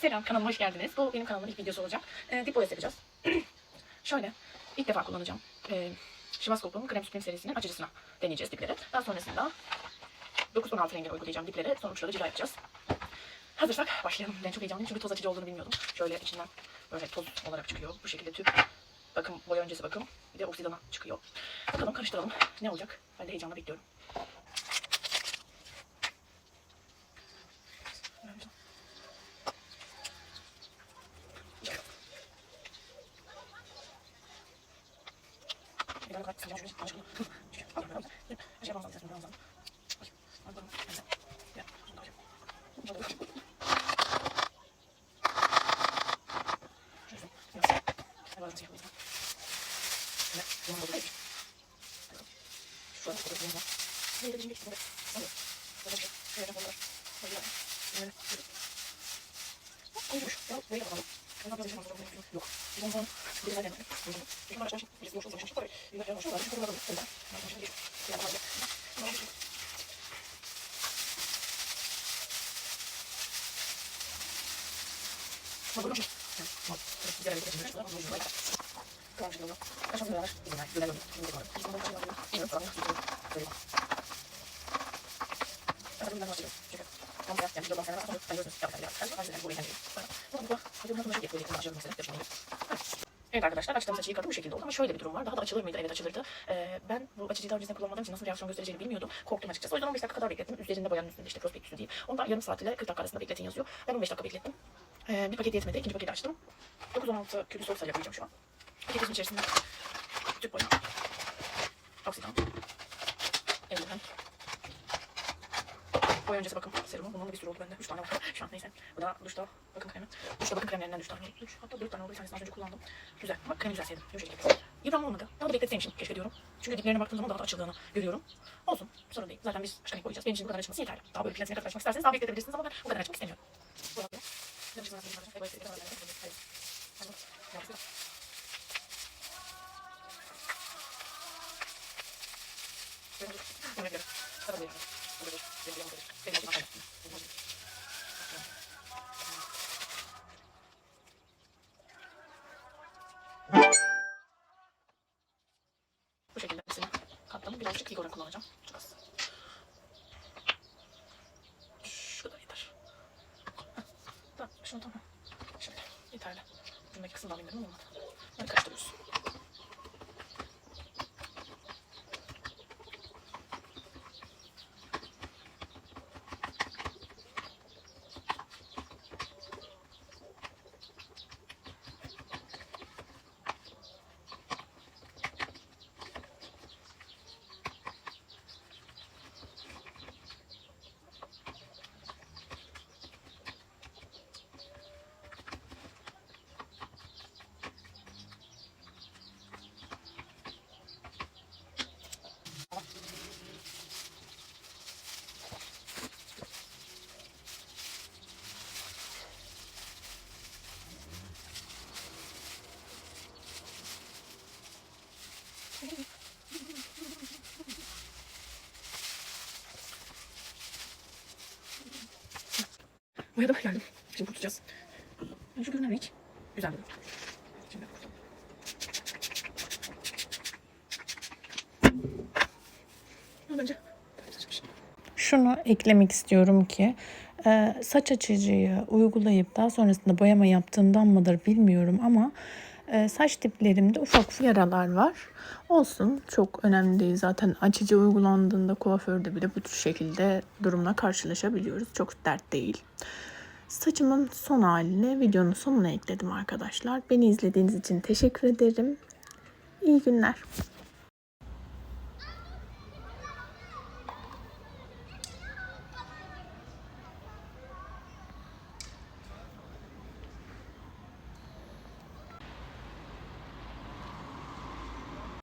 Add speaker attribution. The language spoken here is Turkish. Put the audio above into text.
Speaker 1: Selam kanalıma hoş geldiniz. Bu benim kanalımın ilk videosu olacak. E, dip boyası yapacağız. Şöyle ilk defa kullanacağım. E, Şivaskop'un Krem Supreme serisinin açıcısına deneyeceğiz dipleri. Daha sonrasında 9-16 rengi uygulayacağım diplere. Sonuçları cila yapacağız. Hazırsak başlayalım. Ben çok heyecanlıyım çünkü toz açıcı olduğunu bilmiyordum. Şöyle içinden böyle toz olarak çıkıyor. Bu şekilde tüp. Bakım, boya öncesi bakım. Bir de oksidana çıkıyor. Bakalım karıştıralım. Ne olacak? Ben de heyecanla bekliyorum. Bir dakika, sıcak şöyle, aşkım. Şey yapalım. Şey yapalım, sen bunu alsana. Ay, al bunu. Ya, şunu da alayım. Bunu da alayım. Şöyle, biraz. Ne var, nasıl yapmayız lan? Şöyle, bunu da alayım. Şu an burada bir var. Neydi bizim geçti? Hadi. Burada çıkıyor. Şöyle yapalım. Hadi ya. Böyle, böyle. Hop, koymuş. Ya, böyle yapalım. Ben yapacağım, şey yapacağım. Yok. Bir zaman sonra bir tane yapalım. Bizim araçlar şimdi biz boşuna boşuna tabii. Bir dakika boşuna var. Şu konuda da. Ben başına geçiyorum. Bir dakika hadi. Tamam, geçiyorum. Tamam, dur. Tamam. Güzel bir resim. Tamam, dur. Tamam, şimdi onu. Kaç tane var? Bir tane. Güzel oldu. Şimdi bakalım. Biz bundan başlayalım. Bilmiyorum, tamam. Böyle. Ben bundan başlıyorum. Çünkü tam biraz yani videodan sonra sonra ayırıyorsunuz. Yapacağım biraz. Ben başlayacağım. Bu eğlenceli. Tamam, bu. Hadi bundan sonra şey yapıyorum. Başlayalım mesela. Görüşmeyi. Evet arkadaşlar açtığım saçı yıkadım bu şekilde oldu ama şöyle bir durum var. Daha da açılır mıydı? Evet açılırdı. Ee, ben bu açıcıyı daha öncesinde kullanmadığım için nasıl reaksiyon göstereceğini bilmiyordum. Korktum açıkçası. O yüzden 15 dakika kadar beklettim. Üzerinde boyanın üstünde işte prospektüsü değil. Onu da yarım saat ile 40 dakika arasında bekletin yazıyor. Ben 15 dakika beklettim. Ee, bir paket yetmedi. İkinci paketi açtım. 9-16 kübü soğuk sayı yapacağım şu an. Paketin içerisinde tüp boya. Oksidan. Boya öncesi bakım serumu. Bunun da bir sürü oldu bende. 3 tane var. Şu an neyse. Bu da duşta bakım kremi. Duşta bakım kremlerinden 3 tane oldu. Üç, hatta 4 tane oldu. Bir tanesini az önce kullandım. Güzel. Bak kremi güzel sevdim. Yumuşacık. Yıpranma olmadı. Daha da bekletseymişim. Keşke diyorum. Çünkü diplerine baktığım zaman daha da açıldığını görüyorum. Olsun. Sorun değil. Zaten biz başka renk boyayacağız. Benim için bu kadar açılması yeterli. Daha böyle platine kadar açmak isterseniz daha bekletebilirsiniz ama ben bu kadar açmak istemiyorum. Bu yapıyor. Ne biçim Birazcık Igor'a kullanacağım. Çok az. Şu kadar yeter. Heh. Tamam. Şunu tamam. Şöyle. Yeterli. Bundaki kısmını alayım dedim olmadı. Böyle karıştırıyoruz. Boya da geldim. Şimdi kurtulacağız. Şu görünen renk güzel duruyor. Şimdi saçmış.
Speaker 2: Şunu eklemek istiyorum ki e, saç açıcıyı uygulayıp daha sonrasında boyama yaptığımdan mıdır bilmiyorum ama e, saç diplerimde ufak yaralar var. Olsun çok önemli değil zaten açıcı uygulandığında kuaförde bile bu şekilde durumla karşılaşabiliyoruz. Çok dert değil. Saçımın son halini videonun sonuna ekledim arkadaşlar. Beni izlediğiniz için teşekkür ederim. İyi günler.